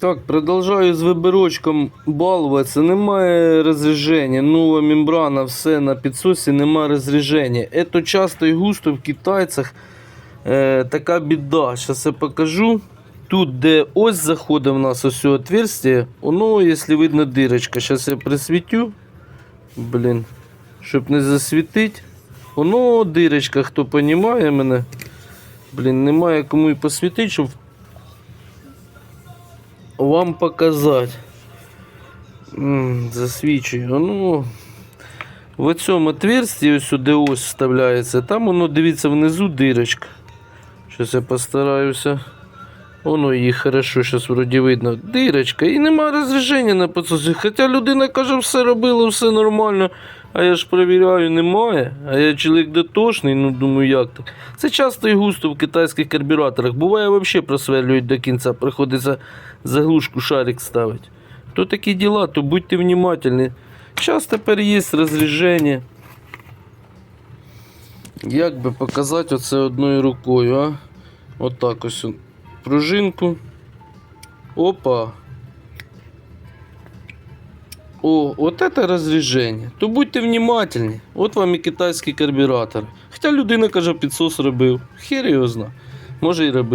Так, продовжую з вибирочком балуватися. Немає розріження. Нова мембрана, все на підсосі, немає розріження. Це часто і густо в китайцях е, така біда. Зараз я покажу. Тут, де ось заходить в нас ось отверстие, воно, якщо видно, дирочка. Зараз я присвітю. Блін, щоб не засвітити. Воно дирочка, хто розуміє мене. Блін, немає кому і посвітити, щоб вам показати. Засвічую. Ну, в цьому отверстии, ось сюди ось вставляється, там воно, дивіться, внизу дирочка. Зараз я постараюся. Воно її хорошо, зараз вроді видно. Дирочка. І немає розрішення на підсосі. Хоча людина каже, все робила, все нормально. А я ж перевіряю, немає. А я чоловік дотошний, ну думаю, як так. Це часто і густо в китайських карбюраторах. Буває, взагалі просверлюють до кінця, приходиться заглушку шарик ставити. То такі діла, то будьте внимательні. Тепер є розріження. Як би показати оце одною рукою, а? Отак ось пружинку. Опа. О, вот это розріження. То будьте внимательні. От вам і китайський карбюратор. Хоча людина каже, підсос робив. Хер його зна. Може і робив.